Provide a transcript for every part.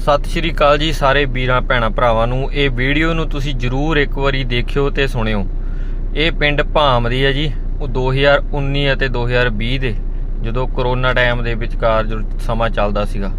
ਸਤਿ ਸ਼੍ਰੀ ਅਕਾਲ ਜੀ ਸਾਰੇ ਵੀਰਾਂ, ਭੈਣਾਂ, ਭਰਾਵਾਂ ਨੂੰ। ਇਹ ਵੀਡੀਓ ਨੂੰ ਤੁਸੀਂ ਜਰੂਰ ਇੱਕ ਵਾਰੀ ਦੇਖਿਓ ਤੇ ਸੁਣਿਓ। ਇਹ ਪਿੰਡ ਭਾਮ ਦੀ ਹੈ ਜੀ। ਉਹ 2019 ਅਤੇ 2020 ਦੇ, ਜਦੋਂ ਕਰੋਨਾ ਟਾਈਮ ਦੇ ਵਿਚਕਾਰ ਜੋ ਸਮਾਂ ਚੱਲਦਾ ਸੀਗਾ।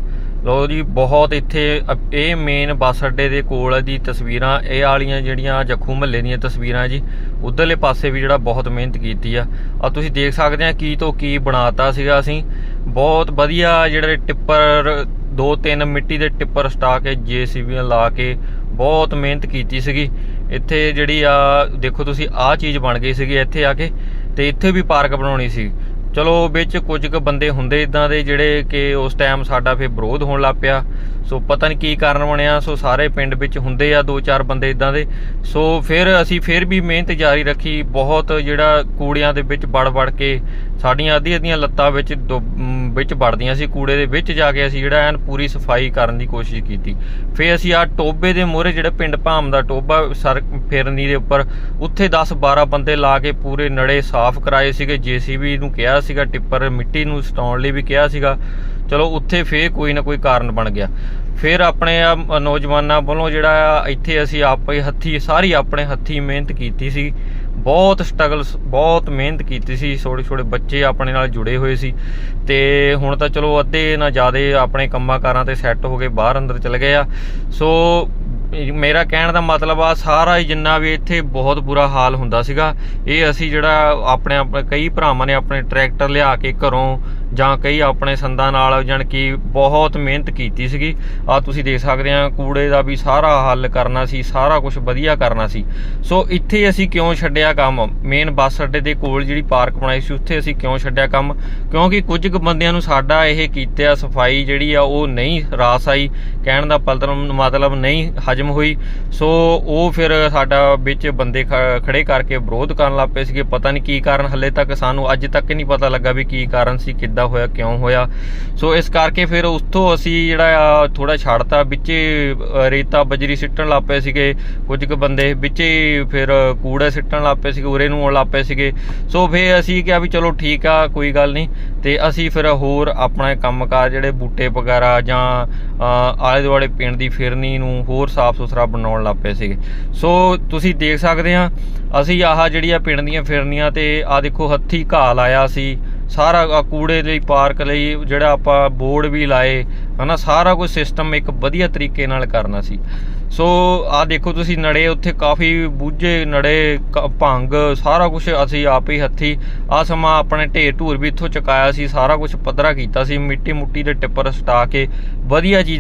ਲੋ ਜੀ, ਬਹੁਤ ਇੱਥੇ ਇਹ ਮੇਨ ਬੱਸ ਅੱਡੇ ਦੇ ਕੋਲ ਦੀ ਤਸਵੀਰਾਂ, ਇਹ ਵਾਲੀਆਂ ਜਿਹੜੀਆਂ ਜੱਖੂ ਮਹੱਲੇ ਦੀਆਂ ਤਸਵੀਰਾਂ ਜੀ, ਉਧਰਲੇ ਪਾਸੇ ਵੀ ਜਿਹੜਾ ਬਹੁਤ ਮਿਹਨਤ ਕੀਤੀ ਆ। ਆ ਤੁਸੀਂ ਦੇਖ ਸਕਦੇ ਆ ਕੀ ਤੋਂ ਕੀ ਬਣਾਤਾ ਸੀਗਾ ਅਸੀਂ। ਬਹੁਤ ਵਧੀਆ ਜਿਹੜੇ ਟਿੱਪਰ ਦੋ ਤਿੰਨ ਮਿੱਟੀ ਦੇ ਟਿੱਪਰ ਸਟਾ ਕੇ ਜੀਸੀਬੀਆਂ ਲਾ ਕੇ ਬਹੁਤ ਮਿਹਨਤ ਕੀਤੀ ਸੀਗੀ। ਇੱਥੇ ਜਿਹੜੀ ਆ, ਦੇਖੋ ਤੁਸੀਂ ਆਹ ਚੀਜ਼ ਬਣ ਗਈ ਸੀਗੀ ਇੱਥੇ ਆ ਕੇ, ਤੇ ਇੱਥੇ ਵੀ ਪਾਰਕ ਬਣਾਉਣੀ ਸੀ। ਚਲੋ, ਵਿੱਚ ਕੁਝ ਕੁ ਬੰਦੇ ਹੁੰਦੇ ਇਦਾਂ ਦੇ ਜਿਹੜੇ ਕਿ ਉਸ ਟਾਈਮ ਸਾਡਾ ਫੇਰ ਵਿਰੋਧ ਹੋਣ ਲੱਗ ਪਿਆ। ਸੋ ਪਤਾ ਨਹੀਂ ਕੀ ਕਾਰਨ ਬਣਿਆ, ਸੋ ਸਾਰੇ ਪਿੰਡ ਵਿੱਚ ਹੁੰਦੇ ਆ ਦੋ ਚਾਰ ਬੰਦੇ ਇਦਾਂ ਦੇ। ਸੋ ਫਿਰ ਅਸੀਂ ਫਿਰ ਵੀ ਮਿਹਨਤ ਜਾਰੀ ਰੱਖੀ, ਬਹੁਤ ਜਿਹੜਾ ਕੂੜਿਆਂ ਦੇ ਵਿੱਚ ਵੜ ਵੜ ਕੇ ਸਾਡੀਆਂ ਅੱਧੀ ਅੱਧੀਆਂ ਲੱਤਾਂ ਵਿੱਚ ਡੁੱਬ- ਮ, ਵਿੱਚ ਵੜਦੀਆਂ ਸੀ ਕੂੜੇ ਦੇ ਵਿੱਚ ਜਾ ਕੇ ਅਸੀਂ ਜਿਹੜਾ ਐਨ ਪੂਰੀ ਸਫ਼ਾਈ ਕਰਨ ਦੀ ਕੋਸ਼ਿਸ਼ ਕੀਤੀ। ਫਿਰ ਅਸੀਂ ਆ ਟੋਬੇ ਦੇ ਮੂਹਰੇ ਜਿਹੜਾ ਪਿੰਡ ਭਾਮ ਦਾ ਟੋਬਾ ਸਰ ਫਿਰਨੀ ਦੇ ਉੱਪਰ ਉੱਥੇ 10 12 ਬੰਦੇ ਲਾ ਕੇ ਪੂਰੇ ਨੜੇ ਸਾਫ਼ ਕਰਾਏ ਸੀਗੇ। ਜੀਸੀਬੀ ਨੂੰ ਕਿਹਾ ਸੀਗਾ ਟਿੱਪਰ ਮਿੱਟੀ ਨੂੰ ਸਟਾਉਣ ਲਈ ਵੀ ਕਿਹਾ ਸੀਗਾ। ਚਲੋ ਉੱਥੇ ਫੇਰ ਕੋਈ ਨਾ ਕੋਈ ਕਾਰਨ ਬਣ ਗਿਆ। ਫਿਰ ਆਪਣੇ ਆ ਨੌਜਵਾਨਾਂ ਵੱਲੋਂ ਜਿਹੜਾ ਆ ਇੱਥੇ ਅਸੀਂ ਆਪੇ ਹੱਥੀ ਸਾਰੀ ਆਪਣੇ ਹੱਥੀ ਮਿਹਨਤ ਕੀਤੀ ਸੀ। ਬਹੁਤ ਸਟਰਗਲ ਬਹੁਤ ਮਿਹਨਤ ਕੀਤੀ ਸੀ, ਛੋਟੇ ਛੋਟੇ ਬੱਚੇ ਆਪਣੇ ਨਾਲ ਜੁੜੇ ਹੋਏ ਸੀ ਤੇ ਹੁਣ ਤਾਂ ਚਲੋ ਅੱਧੇ ਨਾ ਜ਼ਿਆਦੇ ਆਪਣੇ ਕੰਮਾਂ ਕਾਰਾਂ ਤੇ ਸੈੱਟ ਹੋ ਕੇ ਬਾਹਰ ਅੰਦਰ ਚਲੇ ਗਏ ਆ। ਸੋ ਮੇਰਾ ਕਹਿਣ ਦਾ ਮਤਲਬ ਆ, ਸਾਰਾ ਹੀ ਜਿੰਨਾ ਵੀ ਇੱਥੇ ਬਹੁਤ ਬੁਰਾ ਹਾਲ ਹੁੰਦਾ ਸੀਗਾ, ਇਹ ਅਸੀਂ ਜਿਹੜਾ ਆਪਣੇ ਆਪਣੇ ਕਈ ਭਰਾਵਾਂ ਨੇ ਆਪਣੇ ਟਰੈਕਟਰ ਲਿਆ ਕੇ ਘਰੋਂ ਜਾਂ ਕਈ ਆਪਣੇ ਸੰਦਾਂ ਨਾਲ ਜਾਣੀ ਕਿ ਬਹੁਤ ਮਿਹਨਤ ਕੀਤੀ ਸੀਗੀ। ਆ ਤੁਸੀਂ ਦੇਖ ਸਕਦੇ ਆ ਕੂੜੇ ਦਾ ਵੀ ਸਾਰਾ ਹੱਲ ਕਰਨਾ ਸੀ, ਸਾਰਾ ਕੁਝ ਵਧੀਆ ਕਰਨਾ ਸੀ। ਸੋ ਇੱਥੇ ਅਸੀਂ ਕਿਉਂ ਛੱਡਿਆ ਕੰਮ? ਮੇਨ ਬੱਸ ਅੱਡੇ ਦੇ ਕੋਲ ਜਿਹੜੀ ਪਾਰਕ ਬਣਾਈ ਸੀ, ਉੱਥੇ ਅਸੀਂ ਕਿਉਂ ਛੱਡਿਆ ਕੰਮ? ਕਿਉਂਕਿ ਕੁਝ ਕੁ ਬੰਦਿਆਂ ਨੂੰ ਸਾਡਾ ਇਹ ਕੀਤੇ ਸਫ਼ਾਈ ਜਿਹੜੀ ਆ, ਉਹ ਨਹੀਂ ਰਾਸ ਆਈ। ਕਹਿਣ ਦਾ ਪਲਤਨ ਮਤਲਬ ਨਹੀਂ ਹਜਮ ਹੋਈ। ਸੋ ਉਹ ਫਿਰ ਸਾਡਾ ਵਿੱਚ ਬੰਦੇ ਖ- ਖੜੇ ਕਰਕੇ ਵਿਰੋਧ ਕਰਨ ਲੱਗ ਪਏ ਸੀਗੇ। ਪਤਾ ਨਹੀਂ ਕੀ ਕਾਰਨ, ਹੱਲੇ ਤੱਕ ਸਾਨੂੰ ਅੱਜ ਤੱਕ ਨਹੀਂ ਪਤਾ ਲੱਗਾ ਵੀ ਕੀ ਕਾਰਨ ਸੀ, ਕਿੱਦਾਂ ਹੋਇਆ, ਕਿਉਂ ਹੋਇਆ? ਸੋ ਇਸ ਕਰਕੇ ਫਿਰ ਉੱਥੋਂ ਅਸੀਂ ਜਿਹੜਾ ਆ ਥੋੜਾ ਛੱਡਤਾ। ਵਿੱਚੇ ਰੇਤਾ ਬਜਰੀ ਸਿੱਟਣ ਲੱਗ ਪਏ ਸੀਗੇ। ਕੁਝ ਕੁ ਬੰਦੇ ਵਿੱਚੇ ਫਿਰ ਕੂੜਾ ਸਿੱਟਣ ਲੱਗ ਪਏ ਸੀਗੇ, ਉਰੇ ਨੂੰ ਆਉਣ ਲੱਗ ਪਏ ਸੀਗੇ। ਸੋ ਫਿਰ ਅਸੀਂ ਕਿਹਾ ਵੀ ਚਲੋ ਠੀਕ ਆ, ਕੋਈ ਗੱਲ ਨਹੀਂ। ਤੇ ਅਸੀਂ ਫਿਰ ਹੋਰ ਆਪਣਾ ਕੰਮਕਾਰ ਜਿਹੜੇ ਬੂਟੇ ਵਗੈਰਾ ਜਾਂ ਆਲੇ ਦੁਆਲੇ ਪਿੰਡ ਦੀ ਫਿਰਨੀ ਨੂੰ ਹੋਰ ਸਾਫ਼ ਸੁਥਰਾ ਬਣਾਉਣ ਲੱਗ ਪਏ ਸੀਗੇ। ਸੋ ਤੁਸੀਂ ਦੇਖ ਸਕਦੇ ਆ, ਅਸੀਂ ਆਹ ਜਿਹੜੀ ਆ ਪਿੰਡ ਦੀਆਂ ਫਿਰਨੀਆਂ ਤੇ ਆ ਦੇਖੋ, ਹੱਥੀ ਘਾਹ ਲਾਇਆ ਸੀ। ਸਾਰਾ ਕੂੜੇ ਲਈ ਪਾਰਕ ਲਈ ਜਿਹੜਾ ਆਪਾਂ ਬੋਰਡ ਵੀ ਲਾਏ, ਹਨਾ, ਸਾਰਾ ਕੁਝ ਸਿਸਟਮ ਇੱਕ ਵਧੀਆ ਤਰੀਕੇ ਨਾਲ ਕਰਨਾ ਸੀ। ਸੋ ਆ ਦੇਖੋ ਤੁਸੀਂ ਨੜੇ, ਉੱਥੇ ਕਾਫੀ ਬੂਝੇ ਨੜੇ, ਕ- ਭੰਗ, ਸਾਰਾ ਕੁਝ ਅਸੀਂ ਆਪ ਹੀ ਹੱਥੀ, ਆ ਸਮਾਂ ਆਪਣੇ ਢੇਰ ਢੂਰ ਵੀ ਇੱਥੋਂ ਚੁਕਾਇਆ ਸੀ, ਸਾਰਾ ਕੁਝ ਪੱਧਰਾ ਕੀਤਾ ਸੀ, ਮਿੱਟੀ ਮੁੱਟੀ ਦੇ ਟਿੱਪਰ ਸਟਾ ਕੇ, ਵਧੀਆ ਚੀਜ਼